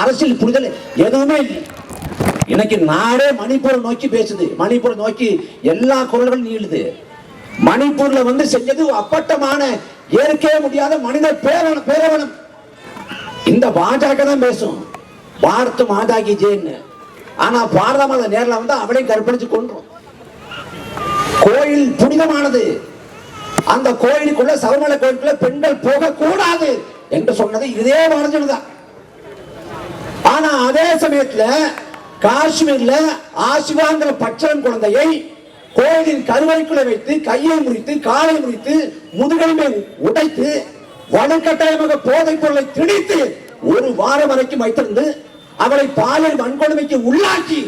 அரசியல் புரிதல் எதுவுமே இல்லை. இன்னைக்கு நாடே மணிப்பூரை நோக்கி பேசுது. மணிப்பூரை நோக்கி எல்லா குரல்களும் நீளுது. மணிப்பூர்ல வந்து செஞ்சது அப்பட்டமான ஏற்கவே முடியாத மனித பேரவனம் பேரவனம் இந்த பாஜக தான் பேசும். பாரத் மாதா கி ஜெயின்னு ஆனா பாரத மாதா நேரில் வந்து அவளையும் கற்பழிச்சு கொன்றோம். கோயில் புனிதமானது. அந்த கோயிலுக்குள்ள சபரிமலை கோயிலுக்குள்ள பெண்கள் போகக்கூடாது என்று சொன்னது இதே மறைஞ்சது தான் ஆனா அதே சமயத்துல காஷ்மீர்ல ஆசிவாங்கிற பச்சளம் குழந்தையை கோயிலின் கருவறைக்குள்ள வைத்து கையை முறித்து காலை முறித்து முதுகெலும்பை உடைத்து வலுக்கட்டாயமாக போதைப் பொருளை திணித்து ஒரு வாரம் வரைக்கும் வைத்திருந்து அவளை பாலியல் வன்கொடுமைக்கு உள்ளாக்கி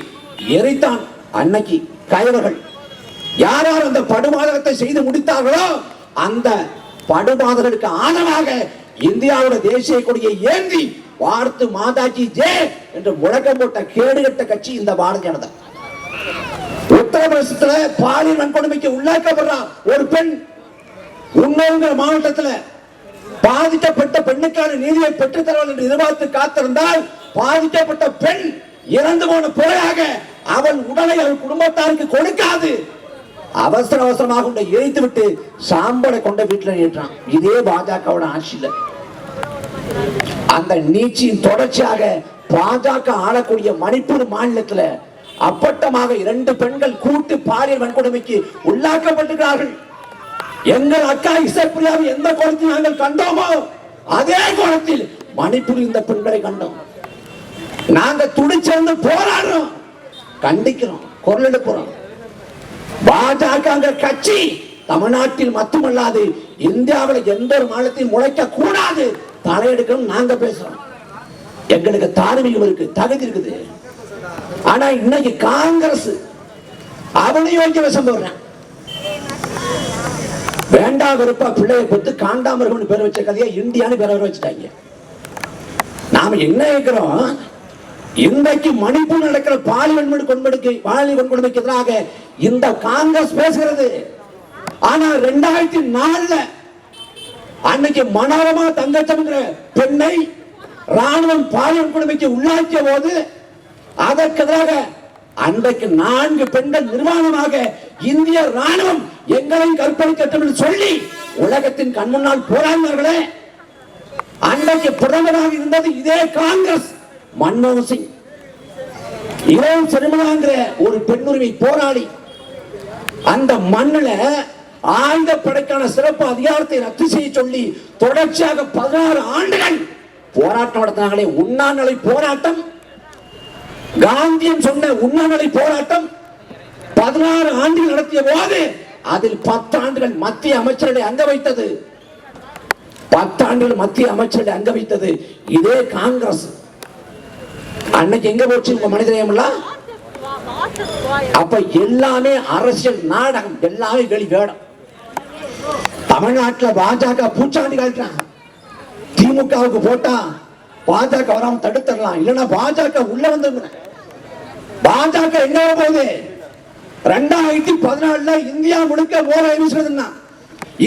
எரித்தான் அன்னைக்கு கயவர்கள். யார் யார் அந்த படுமாதகத்தை செய்து முடித்தார்களோ அந்த படுமாதர்களுக்கு ஆதரவாக இந்தியாவோட தேசிய கொடியை ஏந்தி பார்த்து மாதாஜி ஜே என்று முழக்கம் போட்ட கேடுகட்ட கட்சி இந்த பாரதிய ஜனதா. உத்தரப்பிரதேசத்துல பாலியல் வன்கொடுமைக்கு உள்ளாக்கப்படுறான் ஒரு பெண். உன்னோங்கிற மாவட்டத்துல பாதிக்கப்பட்ட பெண்ணுக்கான நீதியை பெற்றுத்தரவல் என்று எதிர்பார்த்து காத்திருந்தால் பாதிக்கப்பட்ட பெண் இறந்து போன பிறகாக அவள் உடலை அவள் குடும்பத்தாருக்கு கொடுக்காது. அவசர அவசரமாக கொண்டு எரித்து விட்டு சாம்பலை கொண்ட வீட்டுல ஏற்றான். இதே பாஜகவோட ஆட்சியில். அந்த நீச்சியின் தொடர்ச்சியாக பாஜக ஆளக்கூடிய மணிப்பூர் மாநிலத்துல அப்பட்டமாக இரண்டு பெண்கள் கூட்டு பாலியல் வன்கொடுமைக்கு உள்ளாக்கப்பட்டிருக்கிறார்கள். எங்கள் அக்கா இசைப்பிரியாவை எந்த கோலத்தில் நாங்கள் கண்டோமோ அதே கோலத்தில் மணிப்பூர் இந்த பெண்களை கண்டோம். நாங்க துடிச்சிருந்து போராடுறோம். கண்டிக்கிறோம் குரல் எடுக்கிறோம் பாஜக கட்சி தமிழ்நாட்டில் மட்டுமல்லாது இந்தியாவில் எந்த ஒரு மாநிலத்தையும் முளைக்க கூடாது தலையெடுக்கணும் நாங்க பேசுறோம். எங்களுக்கு தார்மீகம் இருக்கு தகுதி இருக்குது. ஆனா இன்னைக்கு காங்கிரஸ் அவனையும் வைக்க விஷம் போடுறேன். வேண்டா வெறுப்பா பிள்ளையை பொத்து காண்டாமிருகம்னு பேர் வச்ச கதையை இந்தியான்னு பேர் வச்சுட்டாங்க. நாம என்ன இருக்கிறோம் இன்றைக்கு மணிப்பூர் நடக்கிற பாலியல் வன்முறை கொடுமைக்கு பாலியல் வன்கொடுமைக்கு எதிராக இந்த காங்கிரஸ் பேசுகிறது. ஆனா ரெண்டாயிரத்தி நாலுல அன்னைக்கு மனோரமா தங்கச்சம்ங்கிற பெண்ணை ராணுவம் பாலியல் கொடுமைக்கு உள்ளாக்கிய போது அதற்கு எதிராக அன்றைக்கு நான்கு பெண்கள் நிர்வாணமாக இந்திய ராணுவம் எங்களையும் கற்பழிக்கட்டும் என்று சொல்லி உலகத்தின் கண் முன்னால் போராடினார்களே. அன்றைக்கு பிரதமராக இருந்தது இதே காங்கிரஸ் மன்மோகன் சிங். இளம் சிறுமலாங்கிற ஒரு பெண்ணுரிமை போராளி. அந்த மண்ணுல ஆழ்ந்த படைக்கான சிறப்பு அதிகாரத்தை ரத்து செய்ய சொல்லி தொடர்ச்சியாக பதினாறு ஆண்டுகள் போராட்டம் நடத்தினாங்களே உண்ணாநிலை போராட்டம். காந்தியன் சொன்ன உண்ணாநிலை போராட்டம் பதினாறு ஆண்டுகள் நடத்திய போது அதில் பத்து ஆண்டுகள் மத்திய அமைச்சர்களை அங்க வைத்தது. பத்தாண்டுகள் மத்திய அமைச்சர்களை அங்க வைத்தது. இதே காங்கிரஸ். அன்னைக்கு எங்க போச்சு உங்க மனிதநேயம்லாம் அப்ப எல்லாமே அரசியல் நாடகம். எல்லாமே வெளி வேடம். தமிழ்நாட்டுல பாஜக பூச்சாண்டி காட்டுறான் திமுகவுக்கு போட்டா பாஜக வராம தடுத்துடலாம். இல்லைன்னா பாஜக உள்ள வந்து பாஜக எங்க போகுது? ரெண்டாயிரத்தி பதினாலுல இந்தியா முழுக்க மோர வீசுறதுன்னா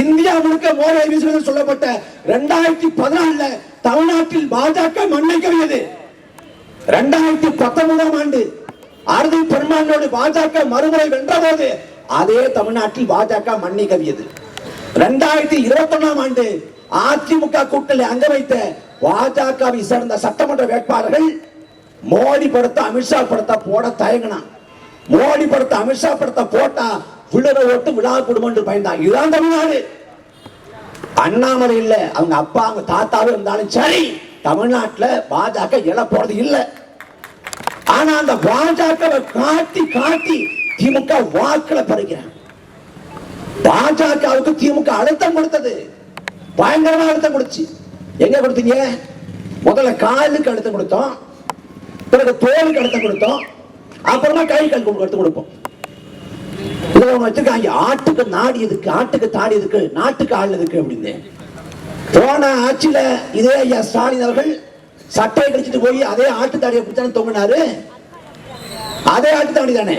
இந்தியா முழுக்க மோர வீசுறது சொல்லப்பட்ட ரெண்டாயிரத்தி பதினாலுல தமிழ்நாட்டில் பாஜக மண்ணை கவியது. ரெண்டாயிரத்தி பத்தொன்பதாம் ஆண்டு அறுதி பெருமானோடு பாஜக மறுமுறை வென்ற போது அதே தமிழ்நாட்டில் பாஜக மண்ணை கவியது. ரெண்டாயிரத்தி இருபத்தி ஒன்னாம் ஆண்டு அதிமுக கூட்டணி அங்க வைத்த பாஜகவை சேர்ந்த சட்டமன்ற வேட்பாளர்கள் மோடி படத்தை அமித்ஷா படத்தை போட தயங்கினான் மோடி படத்தை அமித்ஷா படத்தை போட்டா விழுற ஓட்டு விழா குடும்பம் பயந்தான் இதுதான் தமிழ்நாடு. அண்ணாமலை இல்ல அவங்க அப்பா அவங்க தாத்தாவும் இருந்தாலும் சரி தமிழ்நாட்டில் பாஜக இல போறது இல்ல. ஆனா அந்த பாஜகவை காட்டி காட்டி திமுக வாக்குல பறிக்கிறேன் பாஜகவுக்கு திமுக அழுத்தம் கொடுத்தது. பயங்கரமா அழுத்தம் கொடுச்சு. எங்க கொடுத்தீங்க? முதல்ல காலுக்கு அழுத்தம் கொடுத்தோம். பிறகு தோலுக்கு அழுத்தம் கொடுத்தோம். அப்புறமா கை கால் கொடுத்து கொடுப்போம். வச்சிருக்காங்க. ஆட்டுக்கு நாடி எதுக்கு? ஆட்டுக்கு தாடி எதுக்கு? நாட்டுக்கு ஆள் எதுக்கு அப்படின்னு. போன ஆட்சியில இதே ஐயா ஸ்டாலின் அவர்கள் சட்டையை கடிச்சிட்டு போய் அதே ஆட்டு தாடியை பிடிச்சானு தொங்கினாரு. அதே ஆட்டு தாடி தானே.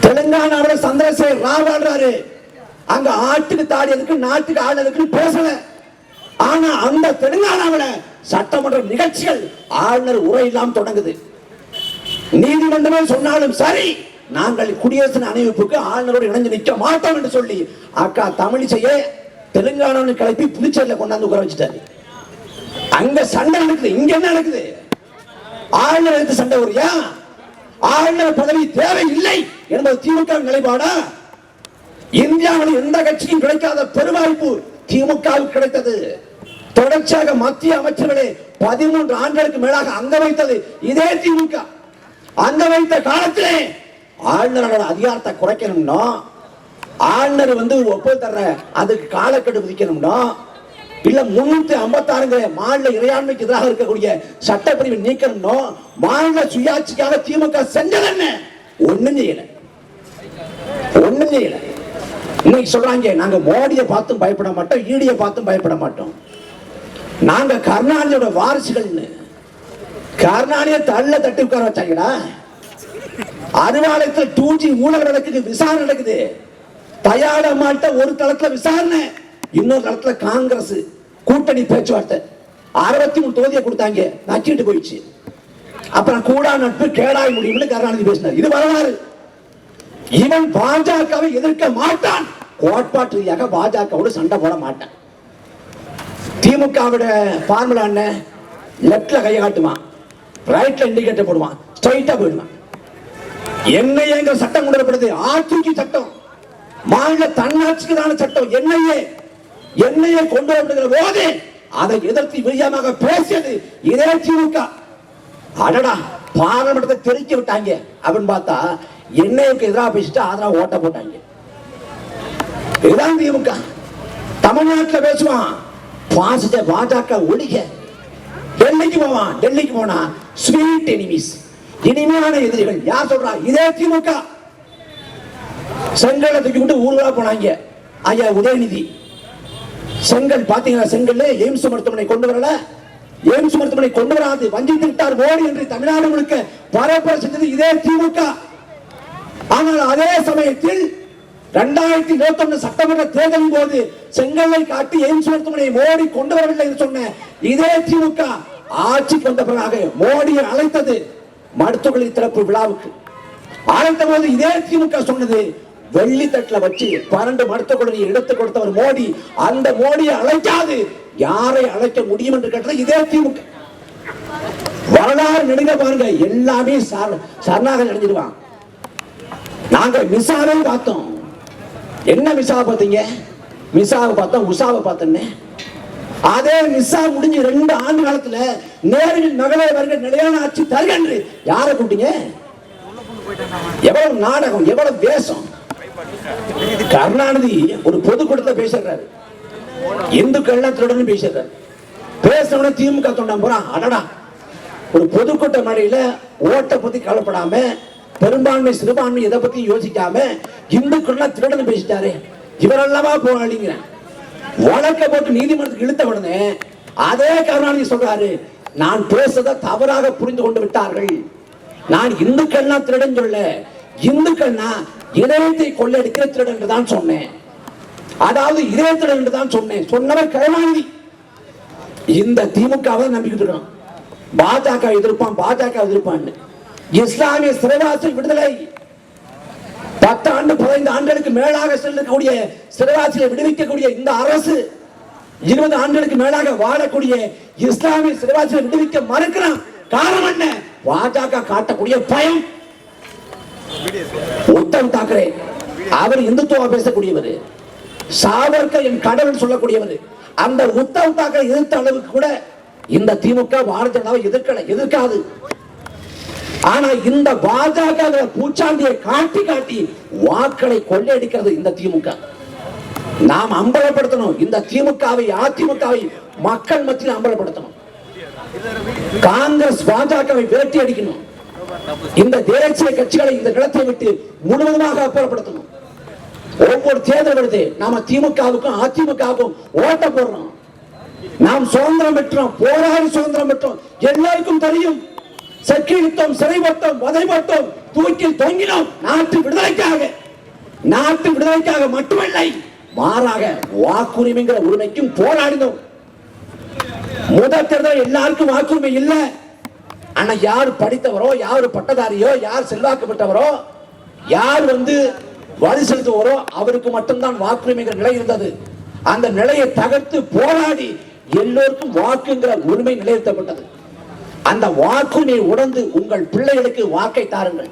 தெலுங்கானாவில் சந்திரசேகர் ராவ் ஆடுறாரு. அங்க ஆட்டுக்கு தாடி எதுக்கு நாட்டுக்கு ஆள் எதுக்குன்னு பேசல. ஆனா அந்த தெலுங்கானாவில் சட்டமன்ற நிகழ்ச்சிகள் ஆளுநர் உரை இல்லாம தொடங்குது. நீதிமன்றமே சொன்னாலும் சரி நாங்கள் குடியரசு அணிவிப்புக்கு ஆளுநரோடு இணைஞ்சு நிற்க மாட்டோம் என்று சொல்லி அக்கா தமிழிசையே தெலுங்கானாவில் கிளப்பி புதுச்சேரியில கொண்டாந்து உட்கார வச்சுட்டாரு. அங்க சண்டை நடக்குது. இங்க என்ன நடக்குது? ஆளுநர் எடுத்து சண்டை வரியா ஆளுநர் பதவி தேவை இல்லை என்பது திமுக நிலைப்பாடா? இந்தியாவில் எந்த கட்சியும் கிடைக்காத பெருவாய்ப்பு திமுகவுக்கு கிடைத்தது. தொடர்ச்சியாக மத்திய அமைச்சர்களே பதிமூன்று ஆண்டுகளுக்கு மேலாக அங்க வைத்தது இதே திமுக. அங்க வைத்த காலத்திலே ஆளுநரோட அதிகாரத்தை குறைக்கணும்னா ஆளுநர் வந்து ஒப்புதல் தர்ற அதுக்கு காலக்கெடு விதிக்கணும்னா இல்ல முன்னூத்தி ஐம்பத்தாறுங்கிற மாநில இறையாண்மைக்கு எதிராக இருக்கக்கூடிய சட்டப்பிரிவை நீக்கணும்னோ மாநில சுயாட்சிக்காக திமுக செஞ்சது என்ன ஒண்ணும் செய்யல. ஒண்ணும் செய்யல. இன்னைக்கு சொல்றாங்க நாங்க மோடியை பார்த்தும் பயப்பட மாட்டோம் ஈடியை பார்த்தும் பயப்பட மாட்டோம். நாங்க கருணாநிதியோட வாரிசுகள்னு கருணாநிதியை தள்ள தட்டி உட்கார வச்சாங்கடா. அறிவாலயத்தில் டூ ஜி ஊழல் நடக்குது விசாரணை நடக்குது. தயார மாட்ட ஒரு தளத்துல விசாரணை இன்னொரு தளத்துல காங்கிரஸ் கூட்டணி பேச்சுவார்த்தை. அறுபத்தி மூணு தொகுதியை கொடுத்தாங்க நச்சிட்டு போயிடுச்சு. அப்புறம் கூடா நட்பு கேடாய் முடியும்னு கருணாநிதி பேசினார். இது வரலாறு. இவன் பாஜகவை எதிர்க்க மாட்டான். கோட்பாட்டு ரீதியாக பாஜகவோடு சண்டை போட மாட்டான். திமுகவோட பார்முலா என்ன? லெப்ட்ல கையை காட்டுவான் ரைட்ல இண்டிகேட்டர் போடுவான். ஸ்ட்ரைட்டா போயிடுவான். என்ஐஏங்கிற சட்டம் கொண்டு வரப்படுது ஆட்சிக்கு சட்டம். மாநில தன்னாட்சிக்குதான சட்டம். என்னையே என்னையே கொண்டு வரப்படுகிற போது அதை எதிர்த்து வீரியமாக பேசியது இதே திமுக. அடடா பாராளுமன்றத்தை தெரிக்க விட்டாங்க. அப்படின்னு பார்த்தா என்னைக்கு எதிராக பேசிட்டு ஆதரவு ஓட்ட போட்டாங்க. இதுதான் திமுக. தமிழ்நாட்டில் பேசுவான். பாசிட்ட பாஜக ஒழிக. டெல்லிக்கு போவான் டெல்லிக்கு போனா ஸ்வீட் எனிமிஸ் இனிமையான எதிரிகள். யார் சொல்றா? இதே திமுக. செங்கலை தூக்கி விட்டு ஊர்களா போனாங்க. ஐயா உதயநிதி. செங்கல் பாத்தீங்கன்னா செங்கல் எய்ம்ஸ் மருத்துவமனை கொண்டு வரல. எய்ம்ஸ் மருத்துவமனை கொண்டு வராது. வஞ்சித்து விட்டார் மோடி என்று தமிழ்நாடு முழுக்க பரப்பரை செஞ்சது இதே திமுக. ஆனால் அதே சமயத்தில் இரண்டாயிரத்தி இருபத்தி ஒண்ணு சட்டமன்ற தேர்தலின் போது செங்கல்லை காட்டி எய்ம்ஸ் மருத்துவமனை மோடி கொண்டு வரவில்லை என்று சொன்ன இதே திமுக ஆட்சிக்கு வந்த பிறகு மோடியை அழைத்தது மருத்துவமனை திறப்பு விழாவுக்கு. அழைத்த போது இதே திமுக சொன்னது வெள்ளி தட்டுல வச்சு பன்னெண்டு மருத்துவ குழந்தையை எடுத்து கொடுத்தவர் மோடி. அந்த மோடியை அழைக்காது. யாரை அழைக்க முடியும் என்று கேட்டது இதே திமுக. வரலாறு நெடுங்க பாருங்க. எல்லாமே சரணாக அடைஞ்சிடுவான். நாங்கள் மிசாவை பார்த்தோம். என்ன மிசாவை பார்த்தீங்க? மிசாவை பார்த்தோம் உஷாவை பார்த்தோன்னே அதே மிஸ்ஸா முடிஞ்சு ரெண்டு ஆண்டு காலத்துல நேரில் நகர வருக நிலையான ஆட்சி தருகன்று. யாரை கூட்டீங்க எவ்வளவு நாடகம் எவ்வளவு வேஷம். கருணாநிதி ஒரு பொதுக்கூட்டத்தை பேசுறாரு. இந்துக்கள் திருடன் பேசுறாரு. பேசின திமுக தொண்டன் போறான் அடடா. ஒரு பொதுக்கூட்ட மழையில ஓட்டை பத்தி கவலைப்படாம பெரும்பான்மை சிறுபான்மை இதை பத்தி யோசிக்காம இந்துக்கள்லாம் திருடன் பேசிட்டாரு. இவரெல்லாமா போராளிங்கிறேன் வழக்க போட்டு நீதிமன்றத்துக்கு இழுத்த உடனே அதே கருணாநிதி சொல்றாரு நான் பேசுறத தவறாக புரிந்து கொண்டு விட்டார்கள். நான் இந்துக்கள்னா திருடன் சொல்ல இந்துக்கள்னா இதயத்தை கொள்ளடிக்கிற திருடன் என்று தான் சொன்னேன். அதாவது இதய திருடன் என்று தான் சொன்னேன். சொன்னவர் கருணாநிதி. இந்த திமுகவை நம்பிக்கிட்டு இருக்கான் பாஜக எதிர்ப்பான் பாஜக எதிர்ப்பான்னு. இஸ்லாமிய சிறைவாசி விடுதலை. பத்து ஆண்டு பதினைந்து ஆண்டுகளுக்கு மேலாக செல்லக்கூடிய சிறைவாசியை விடுவிக்கக்கூடிய இந்த அரசு இருபது ஆண்டுகளுக்கு மேலாக வாழக்கூடிய இஸ்லாமிய சிறைவாசிகளை விடுவிக்க மறுக்கிறான் காரணம் என்ன? பாஜக காட்டக்கூடிய பயம். உத்தவ் தாக்கரே அவர் இந்துத்துவா பேசக்கூடியவர். சாவர்கர் என் கடவுள் சொல்லக்கூடியவர். அந்த உத்தவ் தாக்கரே எதிர்த்த அளவுக்கு கூட இந்த திமுக பாரதிய ஜனதாவை எதிர்க்கல எதிர்க்காது. ஆனா இந்த பாஜக பூச்சாண்டியை காட்டி காட்டி வாக்களை கொள்ளையடிக்கிறது இந்த திமுக. நாம் அம்பலப்படுத்தணும். இந்த திமுகவை அதிமுகவை மக்கள் மத்தியில் அம்பலப்படுத்தணும். காங்கிரஸ் பாஜகவை வேட்டி அடிக்கணும். இந்த தேசிய கட்சிகளை இந்த நிலத்தை விட்டு முழுவதுமாக அப்புறப்படுத்தணும். ஒவ்வொரு தேர்தல் வருது. நாம திமுகவுக்கும் அதிமுகவுக்கும் ஓட்ட போடுறோம். நாம் சுதந்திரம் பெற்றோம். போராடி சுதந்திரம் பெற்றோம். எல்லாருக்கும் தெரியும். செக்கிழித்தோம் சிறைப்பட்டோம் வதைப்பட்டோம் தூக்கில் தொங்கினோம். நாட்டு விடுதலைக்காக. நாட்டு விடுதலைக்காக மட்டுமில்லை மாறாக வாக்குரிமைங்கிற உரிமைக்கும் போராடினோம். முதல் தேர்தல் எல்லாருக்கும் வாக்குரிமை இல்லை. ஆனா யார் படித்தவரோ யார் பட்டதாரியோ யார் செல்வாக்கப்பட்டவரோ யார் வந்து வரி செலுத்துவரோ அவருக்கு மட்டும்தான் வாக்குரிமைங்கிற நிலை இருந்தது. அந்த நிலையை தகர்த்து போராடி எல்லோருக்கும் வாக்குங்கிற உரிமை நிலைநிறுத்தப்பட்டது. அந்த வாக்குரிமையை உணர்ந்து உங்கள் பிள்ளைகளுக்கு வாக்கை தாருங்கள்.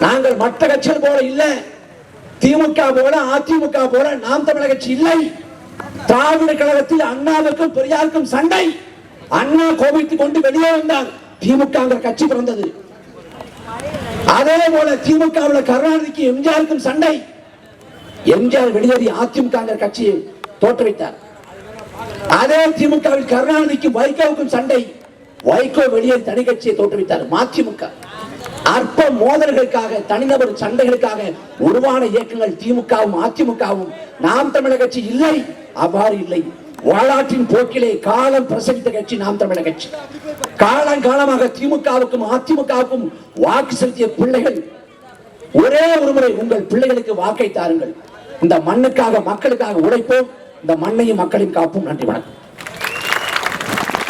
நாங்கள் மற்ற கட்சிகள் போல இல்ல. திமுக போல அதிமுக போல நாம் தமிழக கட்சி இல்லை. திராவிட கழகத்தில் அண்ணாவுக்கும் பெரியாருக்கும் சண்டை. அண்ணா கோபித்துக் கொண்டு வெளியே வந்தார். திமுக கட்சி பிறந்தது. அதே போல திமுகவில் கருணாநிதிக்கு எம்ஜிஆருக்கும் சண்டை. எம்ஜிஆர் வெளியேறி அதிமுக கட்சியை தோற்றுவித்தார். அதே திமுகவில் கருணாநிதிக்கு வைகோவுக்கும் சண்டை. வைகோ வெளியேறி தனி கட்சியை தோற்றுவித்தார் மதிமுக. அற்ப மோதல்களுக்காக தனிநபர் சண்டைகளுக்காக உருவான இயக்கங்கள் திமுகவும் அதிமுகவும் நாம் தமிழக கட்சி இல்லை அவ்வாறு இல்லை. வரலாற்றின் போக்கிலே காலம் பிரசவித்த கட்சி நாம் தமிழக கட்சி. காலங்காலமாக திமுகவுக்கும் அதிமுகவுக்கும் வாக்கு செலுத்திய பிள்ளைகள் ஒரே ஒரு முறை உங்கள் பிள்ளைகளுக்கு வாக்கை தாருங்கள். இந்த மண்ணுக்காக மக்களுக்காக உழைப்போம். இந்த மண்ணையும் மக்களையும் காப்போம். நன்றி வணக்கம்.